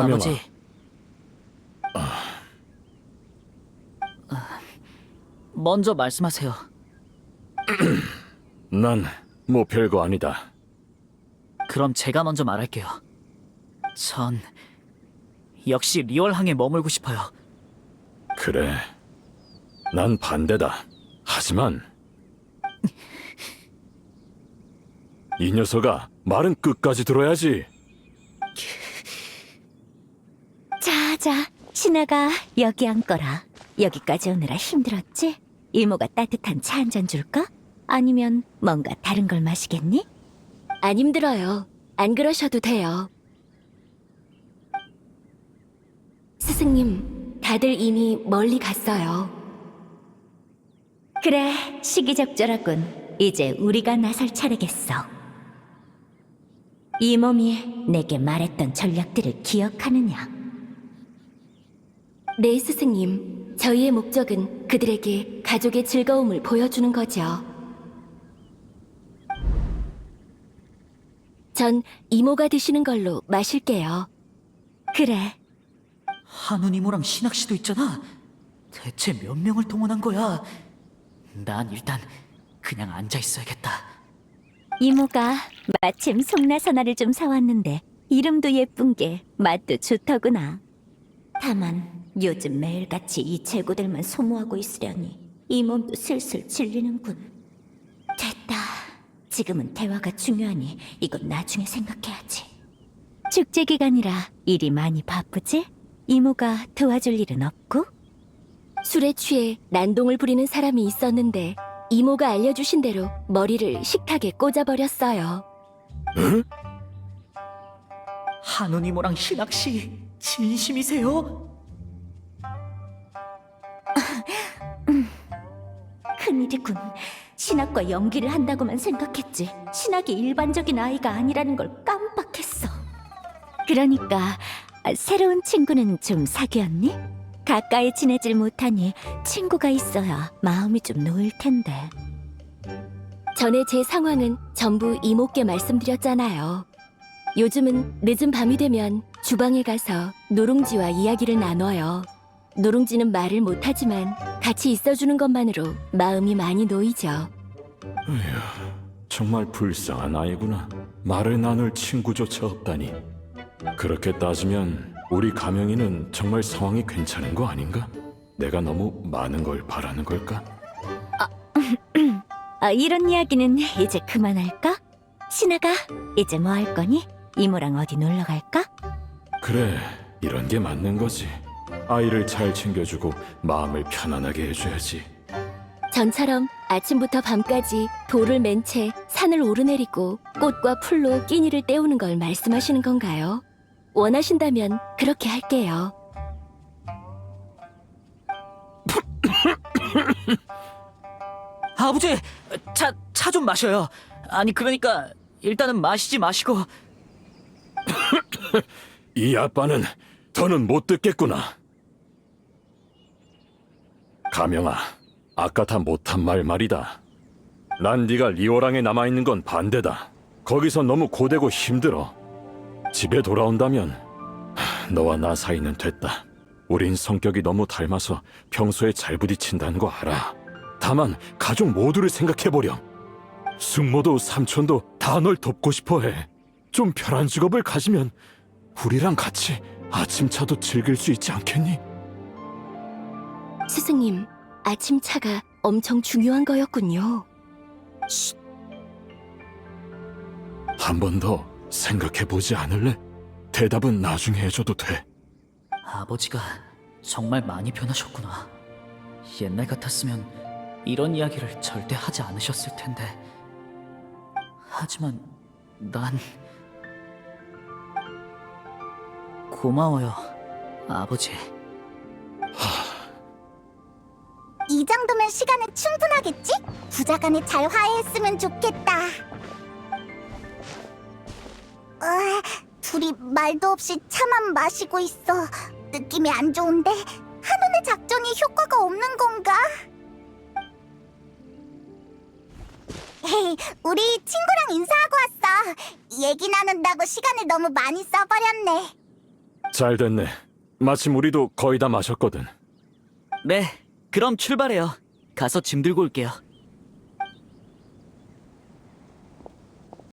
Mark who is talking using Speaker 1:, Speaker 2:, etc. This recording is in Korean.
Speaker 1: 가명아.
Speaker 2: 아버지. 아, 먼저 말씀하세요.
Speaker 1: 난 뭐 별거 아니다.
Speaker 2: 그럼 제가 먼저 말할게요. 전 역시 리월항에 머물고 싶어요.
Speaker 1: 그래. 난 반대다. 하지만 이 녀석아 말은 끝까지 들어야지.
Speaker 3: 자자, 신아가 여기 앉거라. 여기까지 오느라 힘들었지? 이모가 따뜻한 차 한 잔 줄까? 아니면 뭔가 다른 걸 마시겠니?
Speaker 4: 안 힘들어요. 안 그러셔도 돼요. 스승님, 다들 이미 멀리 갔어요.
Speaker 3: 그래, 시기적절하군. 이제 우리가 나설 차례겠어. 이 몸이 내게 말했던 전략들을 기억하느냐?
Speaker 4: 네, 스승님. 저희의 목적은 그들에게 가족의 즐거움을 보여주는 거죠. 전 이모가 드시는 걸로 마실게요.
Speaker 3: 그래,
Speaker 2: 한운 이모랑 신학 씨도 있잖아. 대체 몇 명을 동원한 거야? 난 일단 그냥 앉아 있어야겠다.
Speaker 3: 이모가 마침 송나선화를 좀 사왔는데 이름도 예쁜 게 맛도 좋더구나. 다만 요즘 매일같이 이 재고들만 소모하고 있으려니 이 몸도 슬슬 질리는군. 됐다. 지금은 대화가 중요하니 이건 나중에 생각해야지. 축제 기간이라 일이 많이 바쁘지? 이모가 도와줄 일은 없고?
Speaker 4: 술에 취해 난동을 부리는 사람이 있었는데 이모가 알려주신 대로 머리를 식탁에 꽂아버렸어요.
Speaker 2: 한운 이모랑 신학 씨 진심이세요?
Speaker 3: 큰일이군. 신학과 연기를 한다고만 생각했지. 신학이 일반적인 아이가 아니라는 걸 깜빡했어. 그러니까 아, 새로운 친구는 좀 사귀었니? 가까이 지내질 못하니 친구가 있어야 마음이 좀 놓일 텐데.
Speaker 4: 전에 제 상황은 전부 이모께 말씀드렸잖아요. 요즘은 늦은 밤이 되면 주방에 가서 누룽지와 이야기를 나눠요. 누룽지는 말을 못하지만 같이 있어주는 것만으로 마음이 많이 놓이죠.
Speaker 1: 정말 불쌍한 아이구나. 말을 나눌 친구조차 없다니. 그렇게 따지면 우리 가명이는 정말 상황이 괜찮은 거 아닌가? 내가 너무 많은 걸 바라는 걸까?
Speaker 3: 아, 이런 이야기는 이제 그만할까? 신아가 이제 뭐 할 거니? 이모랑 어디 놀러 갈까?
Speaker 1: 그래, 이런 게 맞는 거지. 아이를 잘 챙겨주고 마음을 편안하게 해줘야지.
Speaker 4: 전처럼 아침부터 밤까지 돌을 맨 채 산을 오르내리고 꽃과 풀로 끼니를 때우는 걸 말씀하시는 건가요? 원하신다면 그렇게 할게요.
Speaker 2: 아버지, 차, 차 좀 마셔요. 아니, 그러니까, 일단은 마시지 마시고.
Speaker 1: 이 아빠는 더는 못 듣겠구나. 가명아, 아까 다 못한 말 말이다. 난 네가 리오랑에 남아있는 건 반대다. 거기서 너무 고되고 힘들어. 집에 돌아온다면 하, 너와 나 사이는 됐다. 우린 성격이 너무 닮아서 평소에 잘 부딪힌다는 거 알아. 다만 가족 모두를 생각해보렴. 숙모도 삼촌도 다 널 돕고 싶어해. 좀 편한 직업을 가지면 우리랑 같이 아침차도 즐길 수 있지 않겠니?
Speaker 4: 스승님, 아침차가 엄청 중요한 거였군요.
Speaker 1: 한 번 더 생각해보지 않을래? 대답은 나중에 해줘도 돼.
Speaker 2: 아버지가 정말 많이 변하셨구나. 옛날 같았으면 이런 이야기를 절대 하지 않으셨을 텐데. 하지만 난 고마워요, 아버지.
Speaker 5: 이 정도면 시간은 충분하겠지? 부자간에 잘 화해했으면 좋겠다. 어, 둘이 말도 없이 차만 마시고 있어. 느낌이 안 좋은데 한눈의 작전이 효과가 없는 건가? 헤이, 우리 친구랑 인사하고 왔어. 얘기 나눈다고 시간을 너무 많이 써버렸네.
Speaker 1: 잘 됐네. 마침 우리도 거의 다 마셨거든.
Speaker 2: 네, 그럼 출발해요. 가서 짐 들고 올게요.